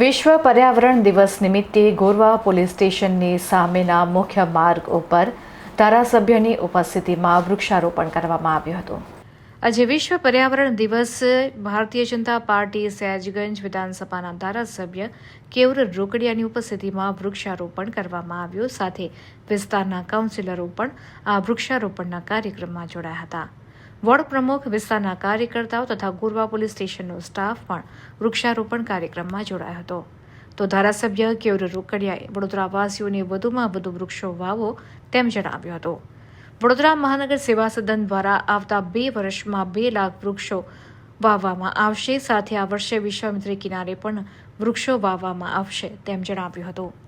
વિશ્વ પર્યાવરણ દિવસ નિમિત્તે ગોરવા પોલીસ સ્ટેશનની સામેના મુખ્ય માર્ગ ઉપર ધારાસભ્યની ઉપસ્થિતિમાં વૃક્ષારોપણ કરવામાં આવ્યું હતું. આજે વિશ્વ પર્યાવરણ દિવસ ભારતીય જનતા પાર્ટી સયાજગંજ વિધાનસભાના ધારાસભ્ય કેવર રોકડિયાની ઉપસ્થિતિમાં વૃક્ષારોપણ કરવામાં આવ્યું. સાથે વિસ્તારના કાઉન્સિલરો પણ આ વૃક્ષારોપણના કાર્યક્રમમાં જોડાયા હતા. વોર્ડ પ્રમુખ વિસ્તારના કાર્યકર્તાઓ તથા ગુરવા પોલીસ સ્ટેશનનો સ્ટાફ પણ વૃક્ષારોપણ કાર્યક્રમમાં જોડાયો હતો. તો ધારાસભ્ય કેવર રોકડિયાએ વડોદરાવાસીઓને વધુમાં વધુ વૃક્ષો વાવો તેમ જણાવ્યું હતું. વડોદરા મહાનગર સેવા સદન દ્વારા આવતા બે વર્ષમાં બે લાખ વૃક્ષો વાવવામાં આવશે. સાથે આ વર્ષે વિશ્વામિત્રી કિનારે પણ વૃક્ષો વાવવામાં આવશે તેમ જણાવ્યું હતું.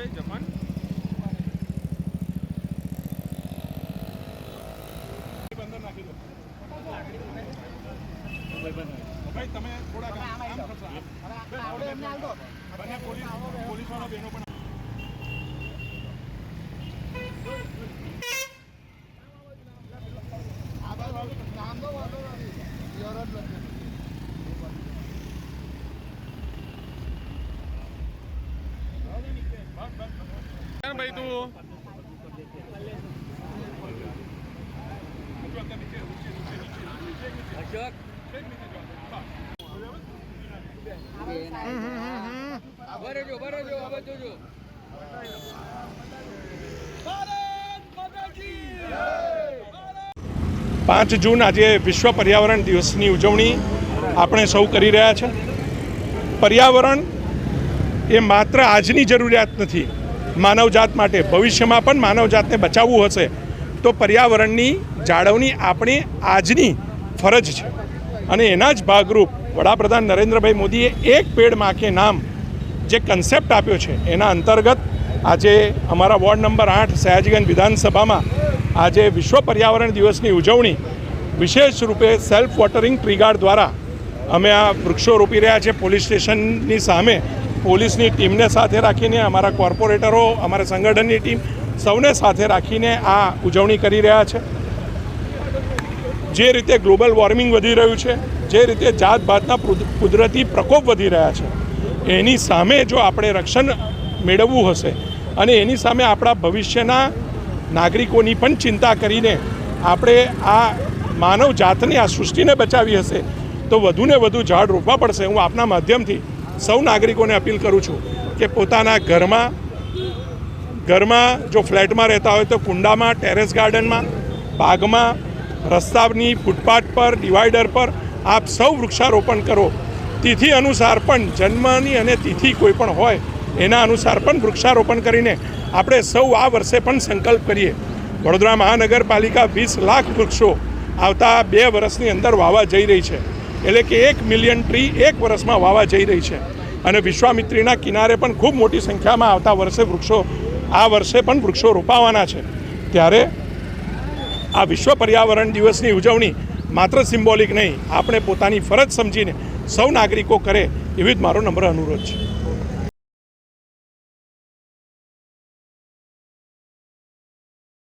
ઓય જમણ બંદર નાખી દો ભાઈ તમે આમ. બંને પોલીસ પોલીસવાળા બહેનો પણ જાઓ. તું પાંચ જૂન આજે વિશ્વ પર્યાવરણ દિવસની ઉજવણી આપણે સૌ કરી રહ્યા છે પર્યાવરણ એ માત્ર આજની જરૂરિયાત નથી માનવજાત માટે, ભવિષ્યમાં પણ માનવજાતને બચાવવું હશે, તો પર્યાવરણની જાળવણી આપણી આજની ફરજ છે. અને એના જ ભાગરૂપ વડાપ્રધાન નરેન્દ્રભાઈ મોદીએ એક પેડ માખે નામ જે કન્સેપ્ટ આપ્યો છે, એના અંતર્ગત આજે અમારા વોર્ડ નંબર આઠ સયાજીગંજ વિધાનસભામાં આજે વિશ્વ પર્યાવરણ દિવસની ઉજવણી વિશેષ રૂપે સેલ્ફ વોટરિંગ ટ્રીગાર્ડ દ્વારા અમે આ વૃક્ષો રોપી રહ્યા છે, પોલીસ સ્ટેશનની સામે પોલીસની ટીમને સાથે રાખીને, અમારા કોર્પોરેટરો, અમારા સંગઠનની ટીમ સૌને સાથે રાખીને આ ઉજવણી કરી રહ્યા છે. જે રીતે ગ્લોબલ વોર્મિંગ વધી રહ્યું છે, જે રીતે જાત ભાતના કુદરતી પ્રકોપ વધી રહ્યા છે, એની સામે જો આપણે રક્ષણ મેળવવું હશે અને એની સામે આપણા ભવિષ્યના નાગરિકોની પણ ચિંતા કરીને આપણે આ માનવ જાતને, આ સૃષ્ટિને બચાવી હશે, તો વધુને વધુ ઝાડ રોપવા પડશે. હું આપના માધ્યમથી સૌ નાગરિકોને અપીલ કરું છું કે પોતાના ઘરમાં ઘરમાં જો ફ્લેટમાં રહેતા હોય તો કુંડામાં, ટેરેસ ગાર્ડનમાં, બાગમાં, રસ્તાની ફૂટપાથ પર, ડિવાઈડર પર આપ સૌ વૃક્ષારોપણ કરો. તિથિ અનુસાર પણ જન્મની અને તિથિ કોઈ પણ હોય, એના અનુસાર પણ વૃક્ષારોપણ કરીને આપણે સૌ આ વર્ષે પણ સંકલ્પ કરીએ. વડોદરા મહાનગરપાલિકા વીસ લાખ વૃક્ષો આવતા બે વર્ષની અંદર વાવા જઈ રહી છે. એટલે કે એક મિલિયન ટ્રી એક વર્ષમાં વાવા જઈ રહી છે. અને વિશ્વામિત્રીના કિનારે પણ ખૂબ મોટી સંખ્યામાં આવતા વર્ષે વૃક્ષો, આ વર્ષે પણ વૃક્ષો રોપાવાના છે. ત્યારે આ વિશ્વ પર્યાવરણ દિવસની ઉજવણી માત્ર સિમ્બોલિક નહીં, આપણે પોતાની ફરજ સમજીને સૌ નાગરિકો કરે એવી જ મારો નમ્ર અનુરોધ છે.